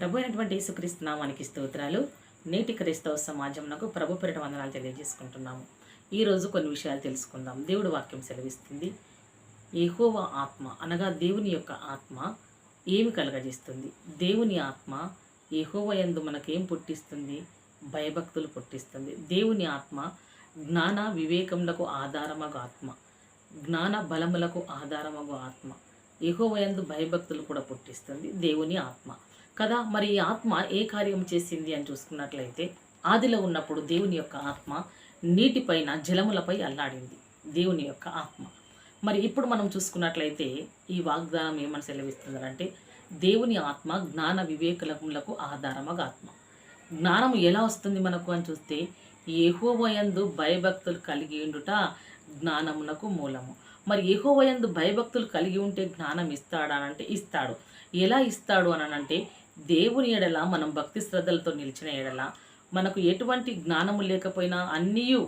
ప్రభు అయినటువంటి యేసుక్రీస్తు నామానికి స్తోత్రాలు. నేటి క్రైస్తవ సమాజంలో ప్రభు పేరిట వందనాలు తెలియజేసుకుంటున్నాము. ఈరోజు కొన్ని విషయాలు తెలుసుకుందాం. దేవుడు వాక్యం సెలవిస్తుంది. ఏహోవ ఆత్మ అనగా దేవుని యొక్క ఆత్మ ఏమి కలగజేస్తుంది? దేవుని ఆత్మ ఏహోవ యందు మనకేం పుట్టిస్తుంది? భయభక్తులు పుట్టిస్తుంది. దేవుని ఆత్మ జ్ఞాన వివేకములకు ఆధారమగు ఆత్మ. జ్ఞాన బలములకు ఆధారమగు ఆత్మ. ఏహోవయందు భయభక్తులు కూడా పుట్టిస్తుంది. దేవుని ఆత్మ. కదా మరి ఈ ఆత్మ ఏ కార్యం చేసింది అని చూసుకున్నట్లయితే ఆదిలో ఉన్నప్పుడు దేవుని యొక్క ఆత్మ నీటిపైన జలములపై అల్లాడింది. దేవుని యొక్క ఆత్మ. మరి ఇప్పుడు మనం చూసుకున్నట్లయితే ఈ వాగ్దానం ఏమని సెలవిస్తుందంటే దేవుని ఆత్మ జ్ఞాన వివేకలములకు ఆధారమగా ఆత్మ. జ్ఞానం ఎలా వస్తుంది మనకు అని చూస్తే ఏహోవయందు భయభక్తులు కలిగి ఉండుట జ్ఞానమునకు మూలము. మరి ఏహోవయందు భయభక్తులు కలిగి ఉంటే జ్ఞానం ఇస్తాడా అంటే ఇస్తాడు. ఎలా ఇస్తాడు అని అంటే దేవుని ఎడల మనం భక్తి శ్రద్ధలతో నిలిచిన ఎడల మనకు ఎటువంటి జ్ఞానము లేకపోయినా అన్నీ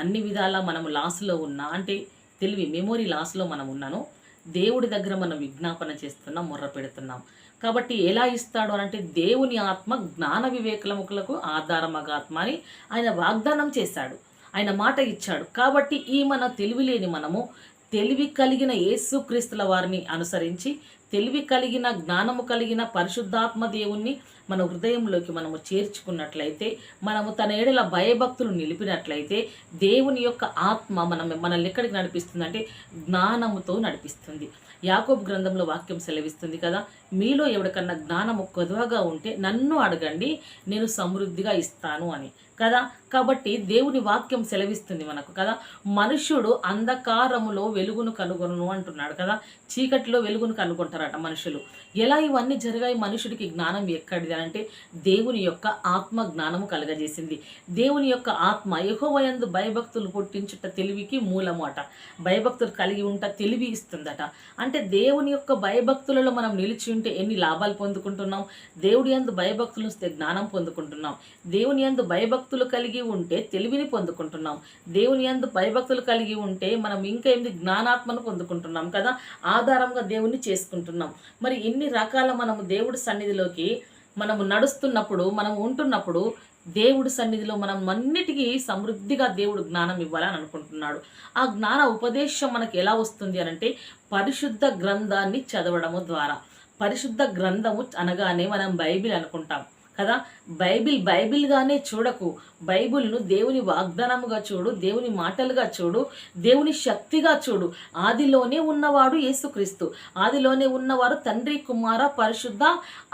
అన్ని విధాలా మనము లాస్లో ఉన్నా అంటే తెలివి మెమొరీ లాస్లో మనం ఉన్నాను దేవుడి దగ్గర మనం విజ్ఞాపన చేస్తున్నాం మొర్ర పెడుతున్నాం. కాబట్టి ఎలా ఇస్తాడు అంటే దేవుని ఆత్మ జ్ఞాన వివేకములకు ఆధారమగాత్మ అని ఆయన వాగ్దానం చేశాడు. ఆయన మాట ఇచ్చాడు. కాబట్టి ఈ మన తెలివి లేని మనము తెలివి కలిగిన యేసుక్రీస్తుల వారిని అనుసరించి తెలివి కలిగిన జ్ఞానము కలిగిన పరిశుద్ధాత్మ దేవుణ్ణి మన హృదయంలోకి మనము చేర్చుకున్నట్లయితే మనము తన ఏడల భయభక్తులు నిలిపినట్లయితే దేవుని యొక్క ఆత్మ మనం మనల్ని ఎక్కడికి నడిపిస్తుంది అంటే జ్ఞానముతో నడిపిస్తుంది. యాకోబ్ గ్రంథంలో వాక్యం సెలవిస్తుంది కదా మీలో ఎవరికన్నా జ్ఞానము కొద్వగా ఉంటే నన్ను అడగండి నేను సమృద్ధిగా ఇస్తాను అని. కదా? కాబట్టి దేవుని వాక్యం సెలవిస్తుంది మనకు కదా? మనుష్యుడు అంధకారములో వెలుగును కనుగొను అంటున్నాడు కదా? చీకటిలో వెలుగును కనుగొంటారట మనుషులు. ఎలా ఇవన్నీ జరిగాయి? మనుషుడికి జ్ఞానం ఎక్కడిది అంటే దేవుని యొక్క ఆత్మ జ్ఞానము కలగజేసింది. దేవుని యొక్క ఆత్మ యహోవయందు భయభక్తులు పుట్టించుట తెలివికి మూలము అట భయభక్తులు కలిగి ఉంట తెలివి ఇస్తుందట. అంటే దేవుని యొక్క భయభక్తులలో మనం నిలిచి ఉంటే ఎన్ని లాభాలు పొందుకుంటున్నాం? దేవుడి యందు భయభక్తులు వస్తే జ్ఞానం పొందుకుంటున్నాం. దేవుని యందు భయభక్తులు కలిగి ఉంటే తెలివిని పొందుకుంటున్నాం. దేవుని యందు భయభక్తులు కలిగి ఉంటే మనం ఇంకా ఏంది జ్ఞానాత్మను పొందుకుంటున్నాం కదా? ఆధారంగా దేవుణ్ణి చేసుకుంటున్నాం. మరి ఇన్ని రకాల మనము దేవుడి సన్నిధిలోకి మనము నడుస్తున్నప్పుడు మనం ఉంటున్నప్పుడు దేవుడి సన్నిధిలో మనం అన్నిటికీ సమృద్ధిగా దేవుడు జ్ఞానం ఇవ్వాలని అనుకుంటున్నాడు. ఆ జ్ఞాన ఉపదేశం మనకి ఎలా వస్తుంది అని అంటే పరిశుద్ధ గ్రంథాన్ని చదవడము ద్వారా. పరిశుద్ధ గ్రంథము అనగానే మనం బైబిల్ అనుకుంటాం. కదా? బైబిల్ బైబిల్గానే చూడకు. బైబిల్ను దేవుని వాగ్దానముగా చూడు దేవుని మాటలుగా చూడు దేవుని శక్తిగా చూడు. ఆదిలోనే ఉన్నవాడు యేసుక్రీస్తు. ఆదిలోనే ఉన్నవారు తండ్రి కుమార పరిశుద్ధ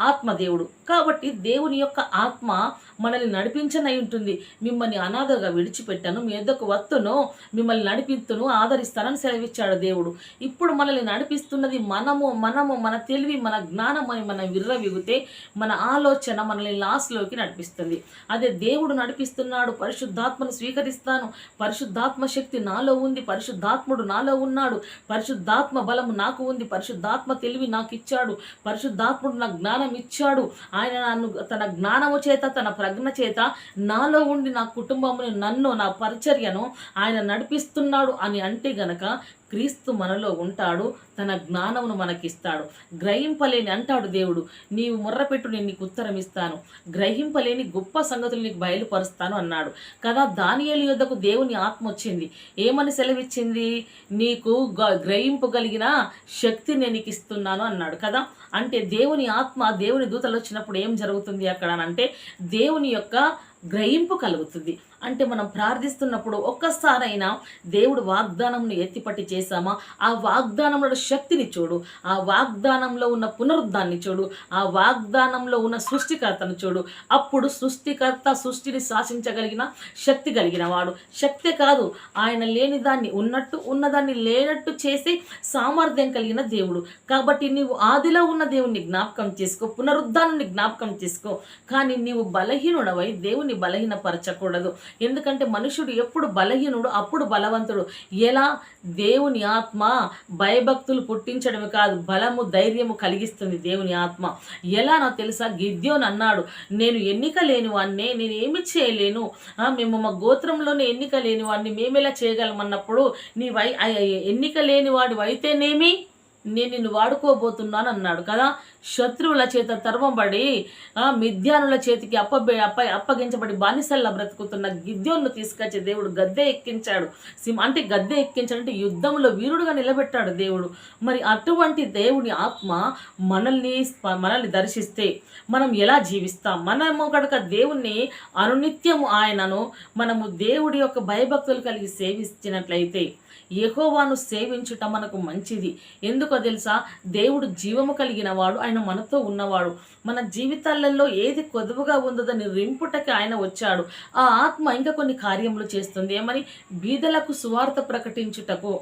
ఆత్మదేవుడు. కాబట్టి దేవుని యొక్క ఆత్మ మనల్ని నడిపించనై ఉంటుంది. మిమ్మల్ని అనాథగా విడిచిపెట్టాను మీ ఎద్దకు వత్తును మిమ్మల్ని నడిపిస్తును ఆదరిస్తానని సెలవిచ్చాడు దేవుడు. ఇప్పుడు మనల్ని నడిపిస్తున్నది మనము మనము మన తెలివి మన జ్ఞానం అని మనం విర్రవిగితే మన ఆలోచన మనల్ని లాస్లోకి నడిపిస్తుంది. అదే దేవుడు నడిపిస్తున్నాడు పరిశుద్ధాత్మను స్వీకరిస్తాను. పరిశుద్ధాత్మ శక్తి నాలో ఉంది పరిశుద్ధాత్ముడు నాలో ఉన్నాడు. పరిశుద్ధాత్మ బలము నాకు ఉంది పరిశుద్ధాత్మ తెలివి నాకు ఇచ్చాడు. పరిశుద్ధాత్ముడు నాకు జ్ఞానం ఇచ్చాడు. ఆయన నన్ను తన జ్ఞానము చేత తన ప్రజ్ఞ చేత నాలో ఉండి నా కుటుంబముని నన్ను నా పరిచర్యను ఆయన నడిపిస్తున్నాడు అని అంటే గనక క్రీస్తు మనలో ఉంటాడు తన జ్ఞానమును మనకిస్తాడు. గ్రహింపలేని అంటాడు దేవుడు నీవు మొర్రపెట్టు నేను నీకు ఉత్తరం ఇస్తాను. గ్రహింపలేని గొప్ప సంగతులు నీకు బయలుపరుస్తాను అన్నాడు. కదా దానియేలు యొద్దకు దేవుని ఆత్మ వచ్చింది. ఏమని సెలవిచ్చింది? నీకు గ- గ్రహింపగలిగిన శక్తి నేను నీకు ఇస్తున్నాను అన్నాడు. కదా అంటే దేవుని ఆత్మ దేవుని దూతలు వచ్చినప్పుడు ఏం జరుగుతుంది అక్కడ అంటే దేవుని యొక్క గ్రహింపు కలుగుతుంది. అంటే మనం ప్రార్థిస్తున్నప్పుడు ఒక్కసారైనా దేవుడు వాగ్దానంను ఎత్తిపట్టి చేశామా? ఆ వాగ్దానంలో శక్తిని చూడు. ఆ వాగ్దానంలో ఉన్న పునరుద్ధాన్ని చూడు. ఆ వాగ్దానంలో ఉన్న సృష్టికర్తను చూడు. అప్పుడు సృష్టికర్త సృష్టిని శాసించగలిగిన శక్తి కలిగిన వాడు. శక్తి కాదు ఆయన లేని దాన్ని ఉన్నట్టు ఉన్నదాన్ని లేనట్టు చేసే సామర్థ్యం కలిగిన దేవుడు. కాబట్టి నీవు ఆదిలో ఉన్న దేవుణ్ణి జ్ఞాపకం చేసుకో పునరుద్ధాన్ని జ్ఞాపకం చేసుకో. కానీ నీవు బలహీనుడవై దేవుని బలహీనపరచకూడదు. ఎందుకంటే మనుషుడు ఎప్పుడు బలహీనుడు అప్పుడు బలవంతుడు. ఎలా? దేవుని ఆత్మ భయభక్తులు పుట్టించడమే కాదు బలము ధైర్యము కలిగిస్తుంది దేవుని ఆత్మ. ఎలా నాకు తెలుసా? గిద్యోన్ అన్నాడు నేను ఎన్నిక లేని వాడిని నేను ఏమి చేయలేను. మేము మా గోత్రంలోనే ఎన్నిక లేని వాడిని మేమెలా చేయగలమన్నప్పుడు నీ వై ఎన్నిక లేని వాడు అయితేనేమి నేను నిన్ను వాడుకోబోతున్నాను అన్నాడు కదా. శత్రువుల చేత తర్వంబడి ఆ, మిథ్యానుల చేతికి అప్ప అప్ప అప్పగించబడి బానిసల్లా బ్రతుకుతున్న గిద్యోన్ను తీసుకొచ్చి దేవుడు గద్దె ఎక్కించాడు. సింహ అంటే గద్దె ఎక్కించాడంటే యుద్ధంలో వీరుడుగా నిలబెట్టాడు దేవుడు. మరి అటువంటి దేవుని ఆత్మ మనల్ని మనల్ని దర్శిస్తే మనం ఎలా జీవిస్తాం? మనము కనుక దేవుణ్ణి అనునిత్యము ఆయనను మనము దేవుడి యొక్క భయభక్తులు కలిగి సేవించినట్లయితే యహోవాను సేవించుట మనకు మంచిది. ఎందుకో తెలుసా? దేవుడు జీవము కలిగిన వాడు ఆయన మనతో ఉన్నవాడు. మన జీవితాలలో ఏది కొదువుగా ఉందో దాన్ని రింపుటకి ఆయన వచ్చాడు. ఆ ఆత్మ ఇంకా కొన్ని కార్యములు చేస్తుంది. ఏమని? బీదలకు సువార్త ప్రకటించుటకు.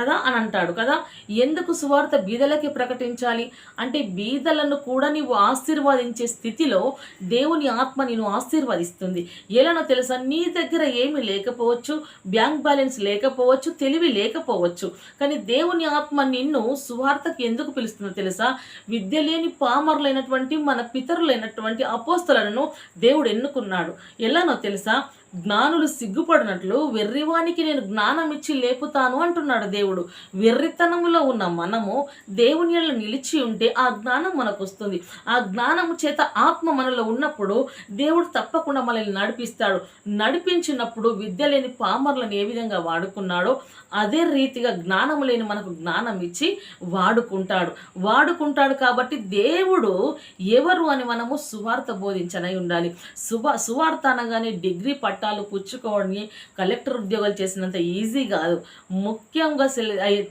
కదా అని అంటాడు కదా? ఎందుకు సువార్త బీదలకి ప్రకటించాలి? అంటే బీదలను కూడా నీవు ఆశీర్వదించే స్థితిలో దేవుని ఆత్మ నేను ఆశీర్వదిస్తుంది. ఎలానో తెలుసా? నీ దగ్గర ఏమీ లేకపోవచ్చు బ్యాంక్ బ్యాలెన్స్ లేకపోవచ్చు తెలివి లేకపోవచ్చు. కానీ దేవుని ఆత్మ నిన్ను సువార్తకి ఎందుకు పిలుస్తుందో తెలుసా? విద్య లేని పామరులైనటువంటి మన పితరులైనటువంటి అపోస్తలను దేవుడు ఎన్నుకున్నాడు. ఎలానో తెలుసా? జ్ఞానులు సిగ్గుపడినట్లు వెర్రివానికి నేను జ్ఞానం ఇచ్చి లేపుతాను అంటున్నాడు దేవుడు. వెర్రితనములో ఉన్న మనము దేవుని నిలిచి ఉంటే ఆ జ్ఞానం మనకు వస్తుంది ఆ జ్ఞానము చేత ఆత్మ మనలో ఉన్నప్పుడు దేవుడు తప్పకుండా మనల్ని నడిపిస్తాడు. నడిపించినప్పుడు విద్య లేని పామర్లను ఏ విధంగా వాడుకున్నాడో అదే రీతిగా జ్ఞానం లేని మనకు జ్ఞానం ఇచ్చి వాడుకుంటాడు. వాడుకుంటాడు కాబట్టి దేవుడు ఎవరు అని మనము సువార్త బోధించనై ఉండాలి. సువా సువార్త అనగానే డిగ్రీ పట్టాలు పుచ్చుకోవడానికి కలెక్టర్ ఉద్యోగాలు చేసినంత ఈజీ కాదు. ముఖ్యంగా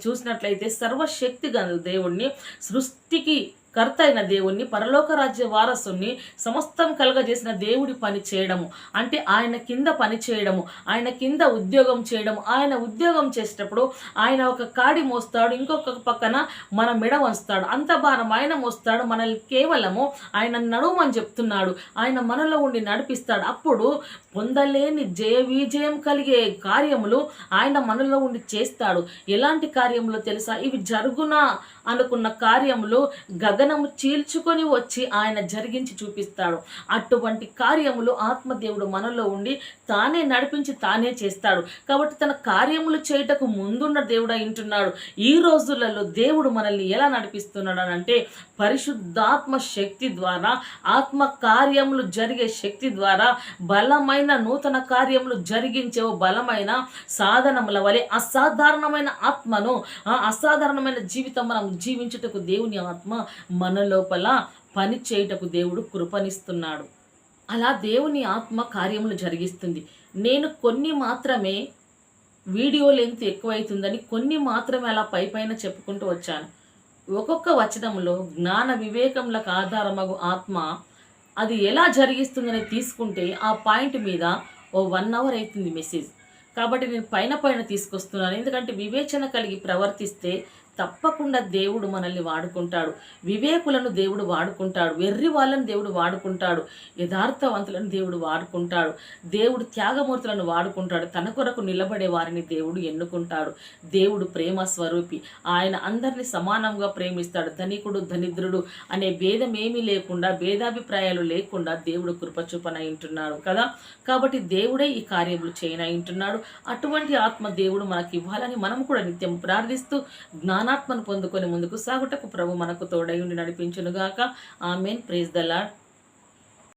చూసినట్లయితే సర్వశక్తి గల దేవుణ్ణి సృష్టికి కర్త అయిన దేవుణ్ణి పరలోక రాజ్య వారసుని సమస్తం కలగజేసిన దేవుడి పని చేయడము. అంటే ఆయన కింద పని చేయడము ఆయన కింద ఉద్యోగం చేయడము. ఆయన ఉద్యోగం చేసేటప్పుడు ఆయన ఒక కాడి మోస్తాడు ఇంకొక పక్కన మన మెడ వంచుతాడు. అంత భారం ఆయన మోస్తాడు మనల్ని కేవలము ఆయన నడుమని చెప్తున్నాడు. ఆయన మనలో ఉండి నడిపిస్తాడు. అప్పుడు పొందలేని జయ విజయం కలిగే కార్యములు ఆయన మనలో ఉండి చేస్తాడు. ఎలాంటి కార్యములు తెలుసా? ఇవి జరుగునా అనుకున్న కార్యములు గగనము చీల్చుకొని వచ్చి ఆయన జరిగించి చూపిస్తాడు. అటువంటి కార్యములు ఆత్మదేవుడు మనలో ఉండి తానే నడిపించి తానే చేస్తాడు. కాబట్టి తన కార్యములు చేయుటకు ముందున్న దేవుడు వింటున్నాడు ఈ రోజులలో దేవుడు మనల్ని ఎలా నడిపిస్తున్నాడు అని అంటే పరిశుద్ధాత్మ శక్తి ద్వారా ఆత్మ కార్యములు జరిగే శక్తి ద్వారా బలమైన నూతన కార్యములు జరిగించే ఓ బలమైన సాధనముల వలె అసాధారణమైన ఆత్మను ఆ అసాధారణమైన జీవితం మనం జీవించుటకు దేవుని ఆత్మ మన లోపల పని చేయుటకు దేవుడు కృపనిస్తున్నాడు. అలా దేవుని ఆత్మ కార్యములు జరిగిస్తుంది. నేను కొన్ని మాత్రమే వీడియో లెంత్ ఎక్కువైతుందని కొన్ని మాత్రమే అలా పై పైన చెప్పుకుంటూ వచ్చాను. ఒక్కొక్క వచనంలో జ్ఞాన వివేకములకు ఆధారమగు ఆత్మ అది ఎలా జరిగిస్తుందని తీసుకుంటే ఆ పాయింట్ మీద ఓ వన్ అవర్ అవుతుంది మెసేజ్. కాబట్టి నేను పైన పైన తీసుకొస్తున్నాను. ఎందుకంటే వివేచన కలిగి ప్రవర్తిస్తే తప్పకుండా దేవుడు మనల్ని వాడుకుంటాడు. వివేకులను దేవుడు వాడుకుంటాడు. వెర్రి వాళ్ళని దేవుడు వాడుకుంటాడు. యథార్థవంతులను దేవుడు వాడుకుంటాడు. దేవుడు త్యాగమూర్తులను వాడుకుంటాడు. తన కొరకు నిలబడే వారిని దేవుడు ఎన్నుకుంటాడు. దేవుడు ప్రేమ స్వరూపి. ఆయన అందరిని సమానంగా ప్రేమిస్తాడు. ధనికుడు దరిద్రుడు అనే భేదం ఏమీ లేకుండా భేదాభిప్రాయాలు లేకుండా దేవుడు కృపచూపనయింటున్నాడు కదా? కాబట్టి దేవుడే ఈ కార్యములు చేయనయింటున్నాడు అటువంటి ఆత్మ దేవుడు మనకి ఇవ్వాలని మనం కూడా నిత్యం ప్రార్థిస్తూ జ్ఞానాత్మను పొందుకొని ముందుకు సాగుటకు ప్రభు మనకు తోడై ఉండి నడిపించునుగాక. ఆమెన్. Praise the lord